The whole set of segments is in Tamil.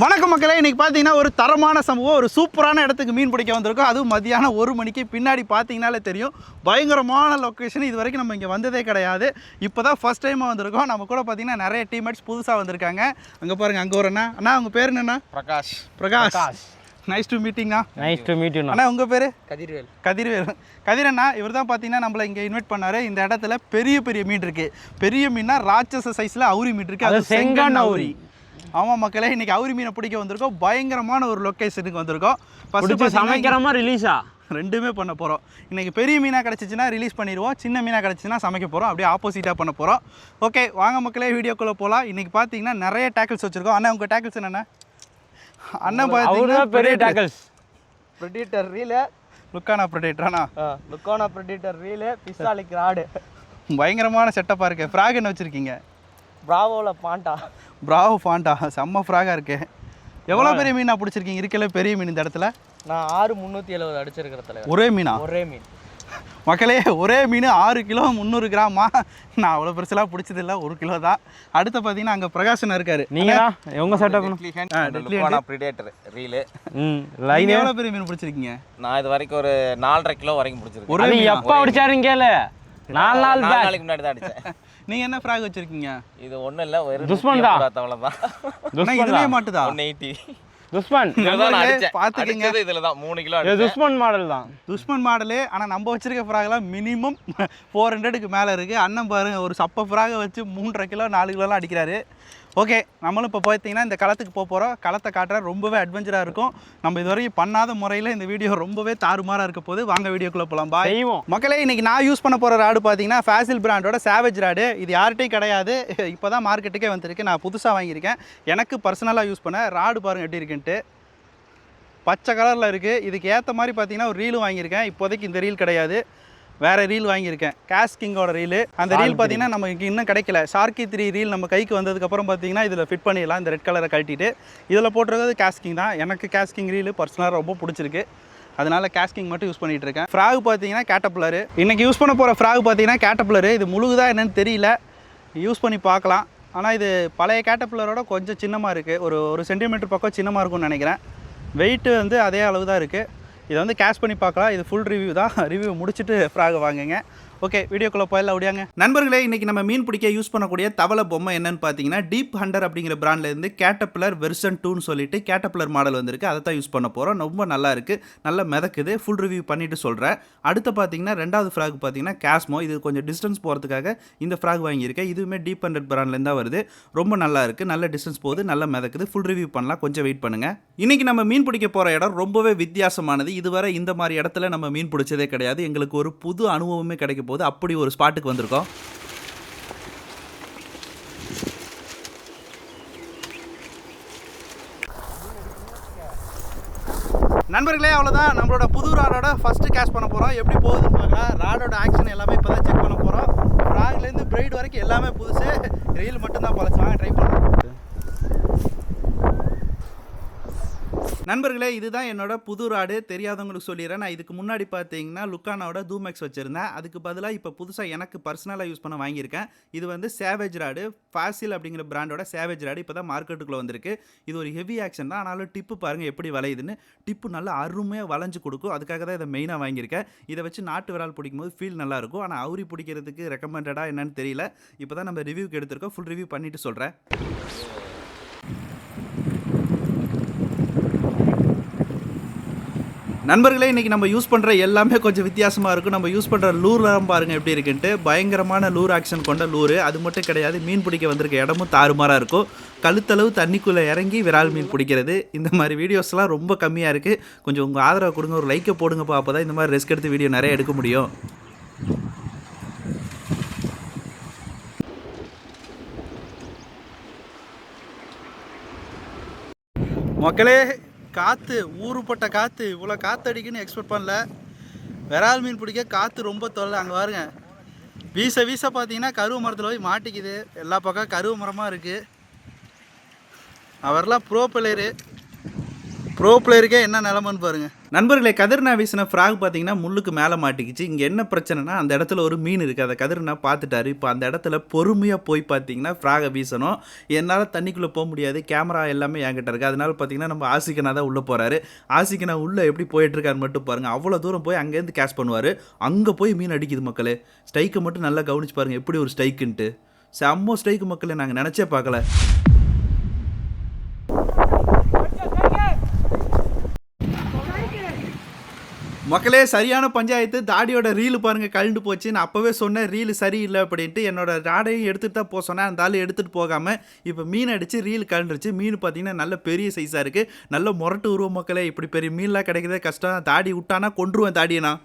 வணக்கம் மக்களே இன்னைக்கு பார்த்தீங்கன்னா ஒரு தரமான சம்பவம் ஒரு சூப்பரான இடத்துக்கு மீன் பிடிக்க வந்திருக்கோம். அதுவும் மதியானம் ஒரு மணிக்கு பின்னாடி பார்த்தீங்கனாலே தெரியும். பயங்கரமான லொக்கேஷன் இது வரைக்கும் நம்ம இங்கே வந்ததே கிடையாது. இப்போ தான் ஃபஸ்ட் டைமாக வந்திருக்கோம். நம்ம கூட பார்த்தீங்கன்னா நிறைய டீம்மேட்ஸ் புதுசாக வந்திருக்காங்க. அங்கே பாருங்க அங்கே ஒரு அண்ணா. அண்ணா உங்கள் பேர் என்னண்ணா? பிரகாஷ். பிரகாஷ். நைஸ் டு மீட்டிங்ண்ணா நைஸ் டு மீட் யூ அண்ணா. உங்கள் பேர்? கதிர்வேல். கதிர்வேல். கதிரண்ணா இவர் தான் பார்த்தீங்கன்னா நம்மளை இங்கே இன்வைட் பண்ணாரு. இந்த இடத்துல பெரிய பெரிய மீன் இருக்கு. பெரிய மீன்னா ராட்சச சைஸில் அவுரி மீன் இருக்கு. அது செங்கண் அவுரி. ஆமாம் மக்களே இன்றைக்கி அவுரி மீனை பிடிக்க வந்திருக்கோம். பயங்கரமான ஒரு லொக்கேஷனுக்கு வந்திருக்கோம். ஃபஸ்ட்டு சமைக்கிறமா ரிலீஸா ரெண்டுமே பண்ண போகிறோம் இன்றைக்கி பெரிய மீனாக கிடச்சிச்சின்னா ரிலீஸ் பண்ணிடுவோம். சின்ன மீனாக கிடச்சிச்சின்னா சமைக்க போகிறோம் அப்படியே ஆப்போசிட்டாக பண்ண போகிறோம் ஓகே வாங்க மக்களே வீடியோக்குள்ளே போகலாம் இன்றைக்கி பார்த்தீங்கன்னா நிறைய டேக்கிள்ஸ் வச்சுருக்கோம். அண்ணா உங்கள் டேக்கிள்ஸ் என்னென்ன அண்ணன் பார்த்தீங்கன்னா பெரிய டேக்கிள்ஸ் ப்ரொடியூட்டர் ரீலு லுக்கானா ப்ரெடிட்டரானா லுக்கானா ப்ரெடிட்டர் ரீலு பிஸ்டாலிக் ராடு. பயங்கரமான செட்டப்பாக இருக்குது ஃப்ராகுன்னு வச்சுருக்கீங்க. பிராவோவில் பாண்டா ப்ராவோ பாண்டா செம்ம ஃப்ராகாக இருக்கே. எவ்வளோ பெரிய மீன் பிடிச்சிருக்கீங்க? இருக்கல பெரிய மீன் இந்த இடத்துல. நான் ஆறு முந்நூற்றி எழுபது அடிச்சிருக்கிறதுல ஒரே மீனா? ஒரே மீன். மக்களே ஒரே மீன் ஆறு கிலோ முந்நூறு கிராமா? நான் அவ்வளோ பெருசெல்லாம் பிடிச்சதில்ல. ஒரு கிலோ தான். அடுத்து பார்த்தீங்கன்னா அங்கே பிரகாஷன் இருக்காரு. நீங்களா? உங்கள் செட்டப் ப்ரிடேட்டர் ரீலு லைன் எவ்வளோ பெரிய மீன் பிடிச்சிருக்கீங்க? நான் இது வரைக்கும் ஒரு நாலரை கிலோ வரைக்கும் பிடிச்சிருக்கேன். ஒரு எப்போ பிடிச்சாருங்கல்ல நாலு நாள் நாளைக்கு முன்னாடி தான் அடிச்சேன். நீங்க என்ன ஃப்ராக் வச்சிருக்கீங்க? இது ஒண்ணும் இல்ல ஒரு துஷ்மன் தான். தவளை தான். அண்ணா, இதுலயே மாட்டுதா? One eighty. துஷ்மன். பாத்துக்கங்க. இதுல தான் மூணு கிலோ இது துஷ்மன் மாடல் தான். துஷ்மன் மாடலு ஆனால் நம்ம வச்சிருக்க ஃப்ராக்லாம் மினிமம் ஃபோர் ஹண்ட்ரடுக்கு மேலே இருக்குது அண்ணன் பாருங்க ஒரு சப்ப ஃப்ராகை வச்சு மூன்றரை கிலோ நாலு கிலோலாம் அடிக்கிறாரு. ஓகே நம்மளும் இப்போ பார்த்தீங்கன்னா இந்த களத்துக்கு போக போகிறோம் களத்தை காட்டுற ரொம்பவே அட்வென்ச்சராக இருக்கும். நம்ம இதுவரைக்கும் பண்ணாத முறையில் இந்த வீடியோ ரொம்பவே தாறுமாறாக இருக்க போது வாங்க வீடியோக்குள்ளே போகலாம் செய்வோம். மக்களே இன்னைக்கு நான் யூஸ் பண்ண போகிற ராடு பார்த்தீங்கன்னா ஃபேசில் பிராண்டோட சேவேஜ் ராடு இது யார்கிட்டையும் கிடையாது. இப்போ தான் மார்க்கெட்டுக்கே வந்திருக்கு. நான் புதுசாக வாங்கியிருக்கேன். எனக்கு பர்சனலாக யூஸ் பண்ண ராடு பாருங்க எப்படி இருக்குன்ட்டு. பச்சை கலரில் இருக்குது இதுக்கு ஏற்ற மாதிரி பார்த்தீங்கன்னா ஒரு ரீலும் வாங்கியிருக்கேன். இப்போதைக்கு இந்த ரீல் கிடையாது. வேறு ரீல் வாங்கியிருக்கேன். கேஸ் கிங்கோட ரீலு அந்த ரீல் பார்த்தீங்கன்னா நமக்கு இன்னும் கிடைக்கல. ஷார்க்கி த்ரீ ரீல் நம்ம கைக்கு வந்ததுக்கப்புறம் பார்த்தீங்கன்னா இதில் ஃபிட் பண்ணிடலாம். இந்த ரெட் கலரை கழட்டிட்டு. இதில் போட்டிருக்கிறது கேஸ்கிங் தான். எனக்கு கேஸ்கிங் ரீலு பர்சனலாக ரொம்ப பிடிச்சிருக்கு. அதனால கேஸ்கிங் மட்டும் யூஸ் பண்ணிட்டு இருக்கேன். ஃப்ராக் பார்த்தீங்கன்னா கேட்டப்ளரு இன்னைக்கு யூஸ் பண்ண போகிற ஃப்ராக் பார்த்தீங்கன்னா கேட்டப்ளரு இது முழுகுதா என்னன்னு தெரியல. யூஸ் பண்ணி பார்க்கலாம். ஆனால் இது பழைய கேட்டப்ளரோட கொஞ்சம் சின்னமாக இருக்குது ஒரு ஒரு சென்டிமீட்டர் பக்கம் சின்னமாக இருக்கும்னு நினைக்கிறேன். வெயிட்டு வந்து அதே அளவு தான் இருக்குது இதை வந்து கேஷ் பண்ணி பார்க்கலாம். இது ஃபுல் ரிவ்யூ தான். ரிவ்யூ முடிச்சுட்டு ஃப்ராக் வாங்குங்க. ஓகே வீடியோக்குள்ளே போயிடலாம் ஓடியாங்க. நண்பர்களே இன்றைக்கி நம்ம மீன் பிடிக்க யூஸ் பண்ணக்கூடிய தவளை பொம்மை என்னன்னு பார்த்தீங்கன்னா டீப் ஹண்டர் அப்படிங்கிற பிராண்ட்லேருந்து கேட்டப்ளர் வெர்சன் டூன்னு சொல்லிட்டு கேட்டப்ளர் மாடல் வந்திருக்கு. அதை தான் யூஸ் பண்ண போகிறோம் ரொம்ப நல்லா இருக்குது நல்லா மிதக்குது. ஃபுல் ரிவ்யூ பண்ணிட்டு சொல்கிறேன் அடுத்து பார்த்தீங்கன்னா ரெண்டாவது ஃப்ராக் பார்த்தீங்கன்னா கேஸ்மோ இது கொஞ்சம் டிஸ்டன்ஸ் போகிறதுக்காக இந்த ஃப்ராக் வாங்கியிருக்கேன். இதுவுமே டீப் ஹண்ட்ரட் பிராண்ட்லேருந்து தான் வருது. ரொம்ப நல்லா இருக்குது நல்ல டிஸ்டன்ஸ் போகுது. நல்லா மிதக்குது. ஃபுல் ரிவ்யூ பண்ணலாம். கொஞ்சம் வெயிட் பண்ணுங்கள் இன்றைக்கி நம்ம மீன் பிடிக்க போகிற இடம் ரொம்பவே வித்தியாசமானது. இதுவரை இந்த மாதிரி இடத்துல நம்ம மீன் பிடிச்சதே கிடையாது. எங்களுக்கு ஒரு புது அனுபவமே கிடைக்க போது அப்படி ஒரு ஸ்பாட்டுக்கு வந்திருக்கோம். நண்பர்களே அவ்வளோதான் நம்மளோட புது ராடோட ஃபஸ்ட்டு கேஷ் பண்ண போகிறோம் எப்படி போகுதுன்னு பார்க்கலாம் ராடோட ஆக்ஷன் எல்லாமே இப்போ தான் செக் பண்ண போகிறோம் ஃப்ராக்லேருந்து பிரைட் வரைக்கும் எல்லாமே புதுசு. ரெயில் மட்டும்தான் பழசு வாங்க ட்ரை பண்ணுறோம் நண்பர்களே இதுதான் என்னோட புது ராடு. தெரியாதவங்களுக்கு சொல்லிடுறேன். நான் இதுக்கு முன்னாடி பார்த்தீங்கன்னா லுக்கானாவோட தூமெக்ஸ் வச்சுருந்தேன். அதுக்கு பதிலாக இப்போ புதுசாக எனக்கு பர்சனலாக யூஸ் பண்ண வாங்கியிருக்கேன். இது வந்து சேவேஜ் ராடு. ஃபாசில் அப்படிங்கிற பிராண்டோட சேவேஜ் ராடு. இப்போ தான் மார்க்கெட்டுக்குள்ளே வந்திருக்கு. இது ஒரு ஹெவி ஆக்ஷன் தான். ஆனாலும் டிப்பு பாருங்கள் எப்படி வளையுதுன்னு. டிப்பு நல்லா அருமையாக வளைஞ்சு கொடுக்கும். அதுக்காக தான் இதை மெயினாக வாங்கியிருக்கேன். இதை வச்சு நாட்டு விரால் பிடிக்கும் போது ஃபீல் நல்லாயிருக்கும் ஆனால் அவுரி பிடிக்கிறதுக்கு ரெக்கமெண்டடாக என்னன்னு தெரியல. இப்போ தான் நம்ம ரிவ்யூக்கு எடுத்திருக்கோம். ஃபுல் ரிவ்யூ பண்ணிட்டு சொல்கிறேன் நண்பர்களே இன்றைக்கி நம்ம யூஸ் பண்ணுற எல்லாமே கொஞ்சம் வித்தியாசமாக இருக்கும். நம்ம யூஸ் பண்ணுற லூர்லாம் பாருங்கள் எப்படி இருக்குன்ட்டு. பயங்கரமான லூர் ஆக்ஷன் கொண்ட லூரு அது மட்டும் கிடையாது மீன் பிடிக்க வந்திருக்க இடமும் தாறுமாறாக இருக்கும். கழுத்தளவு தண்ணிக்குள்ளே இறங்கி விரால் மீன் பிடிக்கிறது. இந்த மாதிரி வீடியோஸ்லாம் ரொம்ப கம்மியாக இருக்குது கொஞ்சம் உங்கள் ஆதரவை கொடுங்க ஒரு லைக்கை போடுங்கப்பா. அப்போ தான் இந்த மாதிரி ரெஸ்க் எடுத்து வீடியோ நிறைய எடுக்க முடியும். மக்களே காற்று ஊறுப்பட்ட காற்று இவ்வளோ காற்று அடிக்குன்னு எக்ஸ்பெக்ட் பண்ணல. விரால் மீன் பிடிக்க காற்று ரொம்ப தொல்லை. அங்கே பாருங்க. வீச வீச பார்த்தீங்கன்னா கருவு மரத்தில் போய் மாட்டிக்குது. எல்லா பக்கம் கருவு மரமாக இருக்குது அவரெல்லாம் ப்ரோ பிளேயரு ப்ரோ பிளேயருக்கே என்ன நிலமன்னு பாருங்க. நண்பர்களே கதிர்னா வீசின ஃப்ராக் பார்த்தீங்கன்னா முள்ளுக்கு மேலே மாட்டிக்கிச்சு. இங்கே என்ன பிரச்சனைனா அந்த இடத்துல ஒரு மீன் இருக்குது அதை கதிர்னா பார்த்துட்டாரு இப்போ அந்த இடத்துல பொறுமையாக போய் பார்த்தீங்கன்னா ஃப்ராகை வீசணும். என்னால் தண்ணிக்குள்ளே போக முடியாது. கேமரா எல்லாமே என்கிட்ட இருக்குது அதனால பார்த்தீங்கன்னா நம்ம ஆசிக்கனா தான் உள்ளே போகிறாரு ஆசிக்கனா உள்ளே எப்படி போயிட்டுருக்காருன்னு மட்டும் பாருங்கள் அவ்வளோ தூரம் போய் அங்கேருந்து கேஷ் பண்ணுவார். அங்கே போய் மீன் அடிக்குது மக்களே. ஸ்ட்ரைக்கை மட்டும் நல்லா கவனிச்சு பாருங்கள் எப்படி ஒரு ஸ்ட்ரைக்குன்ட்டு செம்ம ஸ்ட்ரைக்கு மக்களே நாங்கள் நினச்சே பார்க்கல. மக்களே சரியான பஞ்சாயத்து. தாடியோட ரீல் பாருங்க கழண்டு போச்சு நான் அப்போவே சொன்னேன் ரீல் சரியில்லை அப்படின்ட்டு. என்னோட ராடையும் எடுத்துகிட்டு தான் போக சொன்னேன். அந்த ஆள் எடுத்துகிட்டு போகாமல் இப்போ மீன் அடித்து ரீல் கழண்டுருச்சு. மீன் பார்த்தீங்கன்னா நல்ல பெரிய சைஸாக இருக்குது நல்ல முரட்டு உருவ மக்களே இப்படி பெரிய மீன்லாம் கிடைக்கிறதே கஷ்டம். தாடி விட்டானா கொன்றுவேன் தாடியை நான்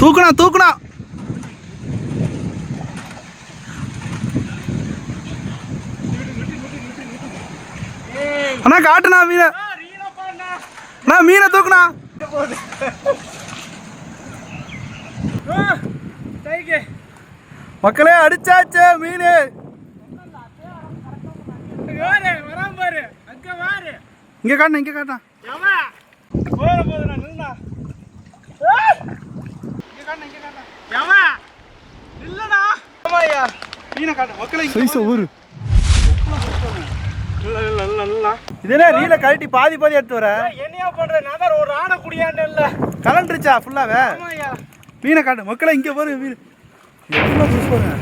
தூக்கணும் தூக்கணும் அண்ணா காட்டுண்ணா மீனை. அண்ணா மீனை தூக்குண்ணா. மக்களே அடிச்சாச்சே மீன். இங்க காட்டுண்ணா இங்க காட்டுண்ணா. மீனை காட்டு மக்களே இது ரீல கழட்டி பாதி பாதி எடுத்து வர? என்னையா பண்ற? நான் ஒரு ஆணை குடியாண்ட இல்ல கலண்டுருச்சா ஃபுல்லாவே மீனை காட்டு. மக்களை இங்க பாரு மீன் எவ்வளோ புதுசு பாருங்க.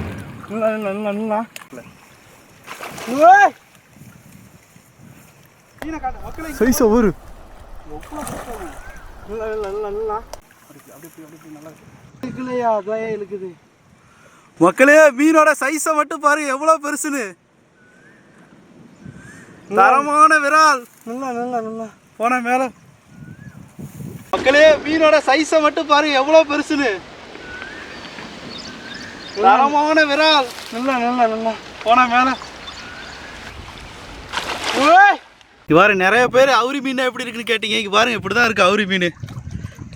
மீனை காட்டு. மக்களை இங்க சைஸ் ஊரு மக்களே மீனோட சைஸை மட்டும் பாரு எவ்வளோ பெருசுன்னு. தரமான விரால். நல்லா நல்லா நல்லா. போன மேல. மக்களே மீனோட சைஸை மட்டும் பாரு எவ்வளோ பெருசுன்னு. தரமான விரால். நல்லா நல்லா நல்லா. போன மேல. பாரு நிறைய பேர் அவுரி மீன் எப்படி இருக்குன்னு கேட்டீங்க. இங்க பாருங்க இப்படி தான் இருக்கு அவுரி மீன்.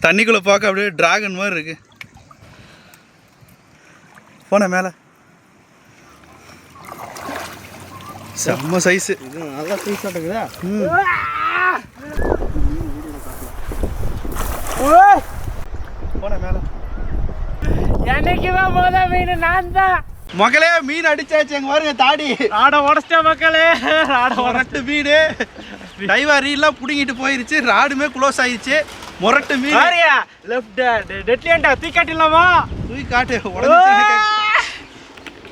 தண்ணிக்குள்ளே பார்க்க அப்படியே டிராகன் மாதிரி இருக்கு. போன மேலே. செம்ம சைஸு இது நல்லா சைஸ் இருக்குதா? போன மேலே. என்னைக்குமே முத மீன்? நான் தான் மகளே மீன் அடிச்சாச்சு. எங்க பாருங்க தாடி. ஆட உடச்சிட்ட மக்களே ஆட முரட்டு மீன். டைவா ரீல்லாம் புடுங்கிட்டு போயிருச்சு. ராடுமே க்ளோஸ் ஆயிருச்சு. முரட்டு மீன். பாரியா லெஃப்ட் டெட்லியன்டா தூக்காட்டிடலாமா தூக்கி காட்டு உடஞ்சிச்சுன்னா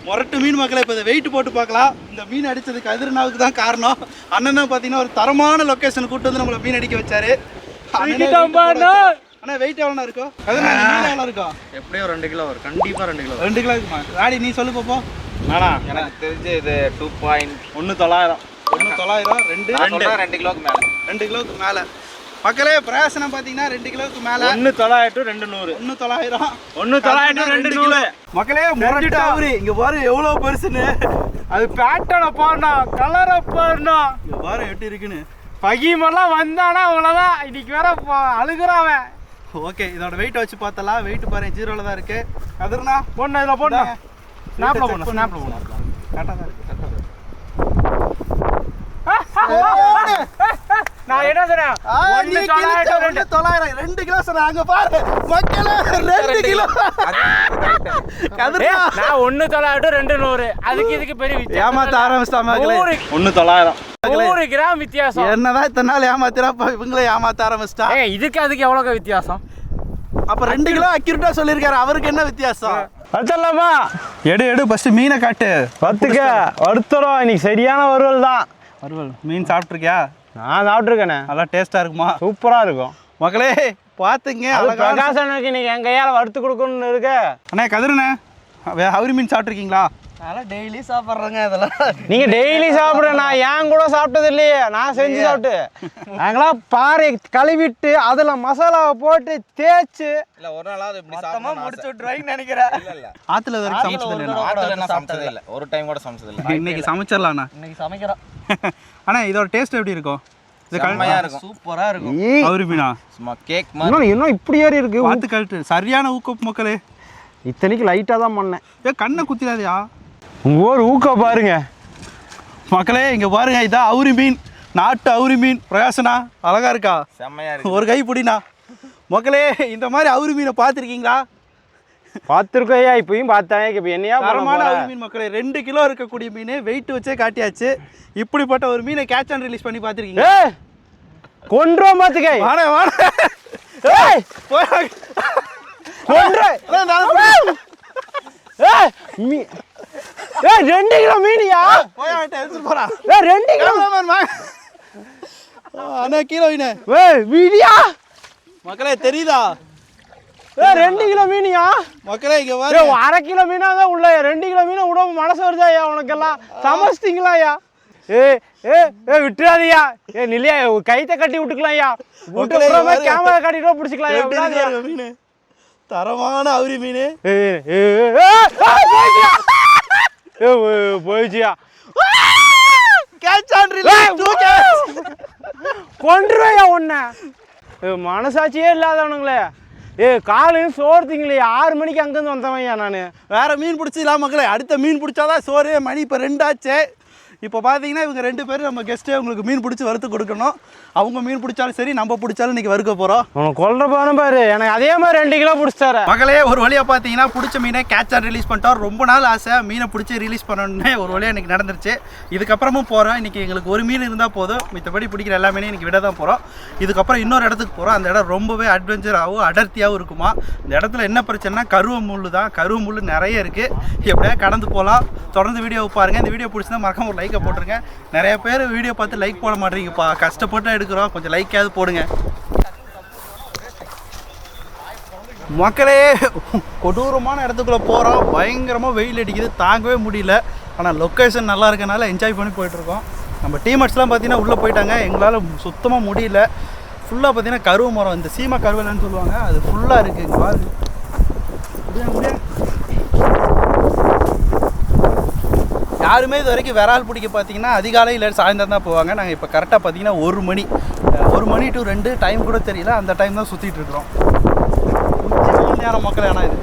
முரட்டு மீன் மக்களை இப்போ வெயிட் போட்டு பார்க்கலாம். இந்த மீன் அடிச்சதுக்கு அதிர்நாவுக்கு தான் காரணம். அண்ணனும் பார்த்தீங்கன்னா ஒரு தரமான லொக்கேஷன் கூட்டு வந்து நம்மளை மீன் அடிக்க வச்சாரு. அண்ணனே. அண்ணா? வெயிட் எவ்வளோ இருக்கும் எவ்வளோ இருக்கும் எப்படியும் ரெண்டு கிலோ வரும். கண்டிப்பா ரெண்டு கிலோ ரெண்டு கிலோ இருக்குமா? ராடி நீ சொல்லு பார்ப்போம் வேணா எனக்கு தெரிஞ்சு இது டூ பாயிண்ட் ஒன்று தொள்ளாயிரம். ஒன்று தொள்ளாயிரம் ரெண்டு. ரெண்டு. கிலோக்கு மேல. ரெண்டு கிலோவுக்கு மேலே. மக்களே பிரயாசனம் பார்த்தீங்கன்னா ரெண்டு கிலோவுக்கு மேலே ஒன்று தொள்ளாயிரம் ரெண்டு நூறு ஒன்று தொள்ளாயிரம் ஒன்று தொள்ளாயிரம் ரெண்டு நூறு மக்களே முரட்டு அவரு இங்க பாரு எவ்வளவு பெருசுன்னு அது பேட்டனை பாருண்ணா கலரை பாருண்ணா இங்க பாரு எப்படி இருக்குன்னு பகிமெல்லாம் வந்தானா அவ்வளோதான் இன்னைக்கு வேற அழுகுறான் அவன் ஓகே இதோட வெயிட் வச்சு பார்த்தலாம் வெயிட் பாரு ஜீரோல தான் இருக்கு கதிர்னா பொண்ணு இதில். ஸ்னாப்ல check போடணும். ஸ்னாப்ல போடணும் கரெக்டாக தான் இருக்கு கரெக்டாக தான் இருக்கு நான் என்ன சொன்னேன்? ஒண்ணு தொள்ளாயிரம் ஒண்ணு தொள்ளாயிரம் ரெண்டு கிலோ சொன்ன அங்க பாரு மக்களே ரெண்டு கிலோ. கதிர்னா ஏய், நான் ஒண்ணு தொள்ளாயிரம் ரெண்டு நூறு. அதுக்கு இதுக்கு பெரிய வித்தியாசம் ஏமாத்த ஆரம்பிச்சிட்டா மக்களே. தொள்ளாயிரம். நூறு கிராம் வித்தியாசம். என்னதான் இத்தனை நாள் ஏமாத்திரப்ப இவங்களே ஏமாத்த ஆரம்பிச்சிட்டா? இதுக்கு அதுக்கு எவ்வளோக்கா வித்தியாசம்? அப்ப ரெண்டு கிலோ அக்யூரேட்டா சொல்லியிருக்காரு. அவருக்கு என்ன வித்தியாசம்? வச்சிடலாமா எடு எடு ஃபர்ஸ்ட் மீனை காட்டு. பத்துக்க. வருத்தரம் இன்னைக்கு சரியான வறுவல் தான். வறுவல். மீன் சாப்பிட்ருக்கியா நான் சாப்பிட்ருக்கேனே நல்லா டேஸ்டா இருக்குமா? சூப்பரா இருக்கும். மக்களே அது அழகான பிரகாசனுக்கு இன்னைக்கு என் கையால வறுத்து கொடுக்கணும்னு இருக்கு. அண்ணே கதிரண்ணே ஹவுரி மீன் சாப்பிட்ருக்கீங்களா அதெல்லாம் டெய்லி சாப்பிட்றேங்க இதெல்லாம் நீங்க டெய்லி சாப்பிடுற நான் ஏன் கூட சாப்பிட்டது இல்லையே. நான் செஞ்சு சாப்பிட்டு. நாங்களாம் பாறை கழுவிட்டு அதுல மசாலாவை போட்டு தேய்ச்சு. இல்ல ஒரு நாளாவது இப்படி மொத்தமாக முடிச்சு விட்ருவாங்கன்னு நினைக்கிறேன். இல்ல இல்ல. ஆற்றுல வரைக்கும் சமைச்சது ஆத்துல நான் சமைச்சதே இல்ல. ஒரு டைம் கூட சமைச்சது இல்ல. இன்னைக்கு சமைச்சிடலாண்ணா. இன்னைக்கு சமைக்கிறோம். அண்ணா இதோட டேஸ்ட் எப்படி இருக்கும்? இது செம்மையா இருக்கும். சூப்பராக இருக்கும். ஈ, அவரு மீனா சும்மா கேக் மாதிரி. இன்னும் இன்னும் இப்படி ஏறி இருக்கு? பார்த்து கழட்டு. சரியான ஊக்கம் மக்களே. இத்தனைக்கு லைட்டாக தான் பண்ணேன். ஏ கண்ணை குத்திடாதயா? உங்க ஊர் ஊக்க பாருங்க. மக்களே இங்க பாருங்க இதான் அவுரி மீன். நாட்டு அவுரி மீன். பிரகாசனா அழகா இருக்கா? செம்மையா இருக்கு. ஒரு கை பிடினா மக்களே இந்த மாதிரி அவுரி மீனை பார்த்துருக்கீங்களா? பார்த்துருக்கோம் ஐயா இப்பயும் பார்த்தேன் இப்போ என்னையா தரமான மீன் மக்களே ரெண்டு கிலோ இருக்கக்கூடிய மீன் வெயிட் வச்சே காட்டியாச்சு. இப்படிப்பட்ட ஒரு மீனை கேட்ச் அண்ட் ரிலீஸ் பண்ணி பார்த்துருக்கீங்க. ஏய் கொன்றுவோம் பார்த்துக்க. வாடா வாடா. ரெண்டு கிலோ மீனியா? போறா ரெண்டு கிலோ. அண்ணா கீழே வைண்ணே. ஏய் மீனியா? மக்களே தெரியுதா? ரெண்டு கிலோ மீனியா? மக்களே இங்க ஏய் பாரு அரை கிலோ மீனா தான் உள்ள. ரெண்டு கிலோ மீனை விட மனசு வருதா ஐயா உனக்கெல்லாம்? சமைச்சிட்டீங்களா ஐயா? ஏய் ஏய் ஏய் விட்டுறாதீயா. ஏ நிலையா கைத்தை கட்டி விட்டுக்கலாம் ஐயா. விட்டு விடாம பாருங்க. கேமரா கட்டிட்டு பிடிச்சிக்கலாம் மீன். தரமான அவுரி மீன். போயிடுச்சியா? ஏய், ஏய், போயிடுச்சியா கேட்ச் கொன்றுவையா உன்னை. மனசாட்சியே இல்லாதவனுங்களே. ஏ காலையும் திங்கலையே ஆறு மணிக்கு அங்கேருந்து வந்தவன்யா நான். வேறு மீன் பிடிச்சிடலாம் மக்களே. அடுத்த மீன் பிடிச்சாதான் சோறு மணி இப்போ ரெண்டாச்சு. இப்போ பார்த்தீங்கன்னா இவங்க ரெண்டு பேரும் நம்ம கெஸ்ட்டே உங்களுக்கு மீன் பிடிச்சி வறுத்து கொடுக்கணும். அவங்க மீன் பிடிச்சாலும் சரி நம்ம பிடிச்சாலும் இன்னைக்கு வறுக்க போகிறோம் உனக்கு கொல்ற பானு பாரு. எனக்கு அதே மாதிரி ரெண்டு கிலோ பிடிச்சார மகளே ஒரு வழியாக பார்த்தீங்கன்னா பிடிச்ச மீனை கேட்ச் அண்ட் ரிலீஸ் பண்ணிட்டோம். ரொம்ப நாள் ஆசை மீனை பிடிச்சி ரிலீஸ் பண்ணணும்னு ஒரு வழியாக இன்னைக்கு நடந்துருச்சு. இதுக்கப்புறமும் போகிறோம் இன்னைக்கு எங்களுக்கு ஒரு மீன் இருந்தால் போதும். மித்தபடி பிடிக்கிற எல்லா மீனையும் இன்னைக்கு விட தான் போகிறோம் இதுக்கப்புறம் இன்னொரு இடத்துக்கு போகிறோம் அந்த இடம் ரொம்பவே அட்வென்ச்சராகவும் அடர்த்தியாகவும் இருக்குமா. இந்த இடத்துல என்ன பிரச்சனைனா கருவ முள் தான். கருவ முள் நிறைய இருக்குது எப்படியா கடந்து போகலாம் தொடர்ந்து வீடியோவை பாருங்கள் இந்த வீடியோ பிடிச்சிருந்தா மறக்காம ஒரு லைக்கை போட்டுருங்க. நிறைய பேர் வீடியோ பார்த்து லைக் போட மாட்டேங்கப்பா கஷ்டப்பட்டு எடுக்கிறோம். கொஞ்சம் லைக்காவது போடுங்க. மக்களே கொடூரமான இடத்துக்குள்ளே போகிறோம் பயங்கரமாக வெயில் அடிக்குது. தாங்கவே முடியல. ஆனால் லொக்கேஷன் நல்லா இருக்கனால என்ஜாய் பண்ணி போயிட்டுருக்கோம். நம்ம டீமர்ஸ்லாம் பார்த்தீங்கன்னா உள்ளே போயிட்டாங்க. எங்களால் சுத்தமாக முடியல. ஃபுல்லாக பார்த்தீங்கன்னா கருவு மரம் இந்த சீமை கருவேலன்னு சொல்லுவாங்க. அது ஃபுல்லாக இருக்குது இங்கே பாருங்க யாருமே இது வரைக்கும் விரால் பிடிக்க பார்த்தீங்கன்னா அதிகாலை இல்லை சாயந்தரம் தான் போவாங்க. நாங்கள் இப்போ கரெக்டாக பார்த்தீங்கன்னா ஒரு மணி ஒரு மணி டு ரெண்டு டைம் கூட தெரியல. அந்த டைம் தான் சுற்றிட்டு இருக்கிறோம். நேரம் மக்கள் ஆனால் இது.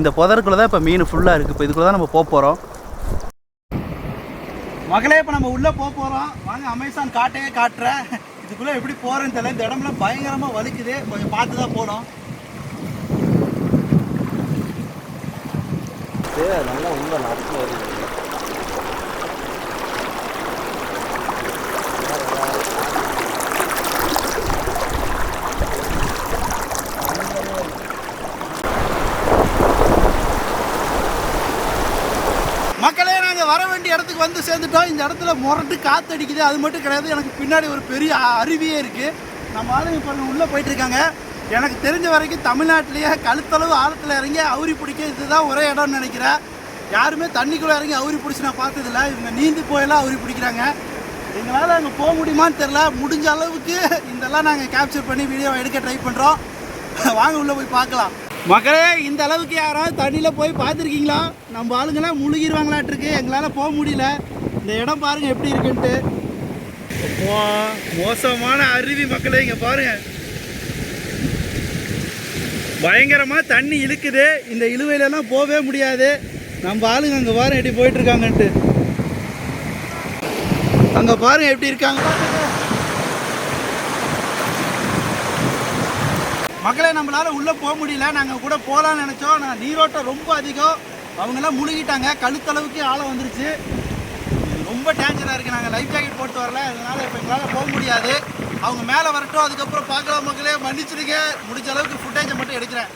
இந்த புதருக்குள்ளே தான் இப்போ மீன் ஃபுல்லாக இருக்குது இப்போ இதுக்குள்ளே தான் நம்ம போக போகிறோம் மகளே இப்போ நம்ம உள்ளே போக போகிறோம் வாங்க அமேசான் காட்டையே காட்டுறேன். இதுக்குள்ளே எப்படி போகிறேன்னு தெரியல. இந்த இடம்லாம் பயங்கரமாக வலிக்குது. கொஞ்சம் பார்த்து தான் போகணும். நல்லா உள்ள நடந்து வருது மக்களே நாங்கள் வர வேண்டிய இடத்துக்கு வந்து சேர்ந்துட்டோம். இந்த இடத்துல முரட்டு காற்று அடிக்குது. அது மட்டும் கிடையாது எனக்கு பின்னாடி ஒரு பெரிய அருவியே இருக்குது நம்ம ஆளுங்க பாருங்க உள்ளே போயிட்டுருக்காங்க எனக்கு தெரிஞ்ச வரைக்கும் தமிழ்நாட்டிலேயே கழுத்தளவு ஆழத்தில் இறங்கி அவுரி பிடிக்க இதுதான் ஒரே இடம்னு நினைக்கிறேன். யாருமே தண்ணிக்குள்ளே இறங்கி அவுரி பிடிச்சி நான் பார்த்ததில்ல. இவங்க நீந்தி போயெல்லாம் அவுரி பிடிக்கிறாங்க. எங்களால் அங்கே போக முடியுமான்னு தெரில முடிஞ்ச அளவுக்கு இதெல்லாம் நாங்கள் கேப்சர் பண்ணி வீடியோ எடுக்க ட்ரை பண்ணுறோம் வாங்க உள்ளே போய் பார்க்கலாம். மக்களே இந்த அளவுக்கு யாராவது தண்ணியில் போய் பார்த்துருக்கீங்களா? நம்ம ஆளுங்கெல்லாம் முழுகிடுவாங்களாட்டிருக்கு எங்களால் போக முடியல. இந்த இடம் பாருங்கள் எப்படி இருக்குன்ட்டு. மோசமான அருவி மக்களே இங்கே பாருங்கள் பயங்கரமாக தண்ணி இழுக்குது. இந்த இழுவையிலலாம் போகவே முடியாது. நம்ம ஆளுங்க அங்கே பாருங்க எப்படி போயிட்டுருக்காங்கன்ட்டு. அங்கே பாருங்க எப்படி இருக்காங்க. மக்களை நம்மளால உள்ளே போக முடியல. நாங்கள் கூட போகலான்னு நினச்சோம். நான் நீரோட்டம் ரொம்ப அதிகம். அவங்கெல்லாம் முழுகிட்டாங்க. கழுத்தளவுக்கு ஆழம் வந்துருச்சு. ரொம்ப டேஞ்சராக இருக்குது நாங்கள் லைஃப் ஜாக்கெட் போட்டு வரல. அதனால் இப்போ எங்களால் போக முடியாது. அவங்க மேலே வரட்டும். அதுக்கப்புறம் பார்க்கலாம் மக்களே. மன்னிச்சிருங்க முடிஞ்ச அளவுக்கு ஃபுட்டேஜை மட்டும் எடுக்கிறேன்.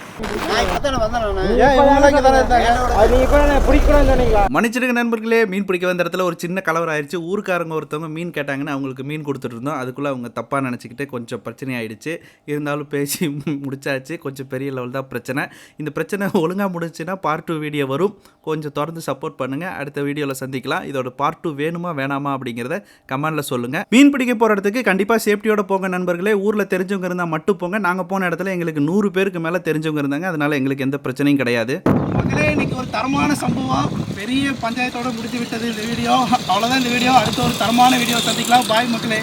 மன்னிச்சிருக்க நண்பர்களே மீன் பிடிக்க வந்த இடத்துல ஒரு சின்ன கலவரம் ஆயிடுச்சு ஊருக்காரங்க ஒருத்தவங்க மீன் கேட்டாங்கன்னு அவங்களுக்கு மீன் கொடுத்துட்டு இருந்தோம். அதுக்குள்ளே அவங்க தப்பாக நினச்சிக்கிட்டு கொஞ்சம் பிரச்சனை ஆயிடுச்சு இருந்தாலும் பேசி முடிச்சாச்சு. கொஞ்சம் பெரிய லெவல் தான் பிரச்சனை. இந்த பிரச்சனை ஒழுங்காக முடிச்சுன்னா பார்ட் டூ வீடியோ வரும். கொஞ்சம் தொடர்ந்து சப்போர்ட் பண்ணுங்கள் அடுத்த வீடியோவில் சந்திக்கலாம். இதோட பார்ட் டூ வேணுமா வேணாமா அப்படிங்கிறத கமெண்ட்ல சொல்லுங்கள் மீன் பிடிக்க போகிற இடத்துக்கு கண்டிப்பாக சேஃப்டியோட போங்க நண்பர்களே. ஊரில் தெரிஞ்சவங்க இருந்தால் மட்டும் போங்க. நாங்கள் போன இடத்துல எங்களுக்கு நூறு பேருக்கு மேலே தெரிஞ்சவங்க இருந்தாங்க அதனால எங்களுக்கு எந்த பிரச்சனையும் கிடையாது. மக்களே இன்னைக்கு ஒரு தரமான சம்பவம். பெரிய பஞ்சாயத்தோட முடிஞ்சு விட்டது இந்த வீடியோ. அவ்வளோதான் இந்த வீடியோ. அடுத்த ஒரு தரமான வீடியோ சந்திக்கலாம். பாய் மக்களே.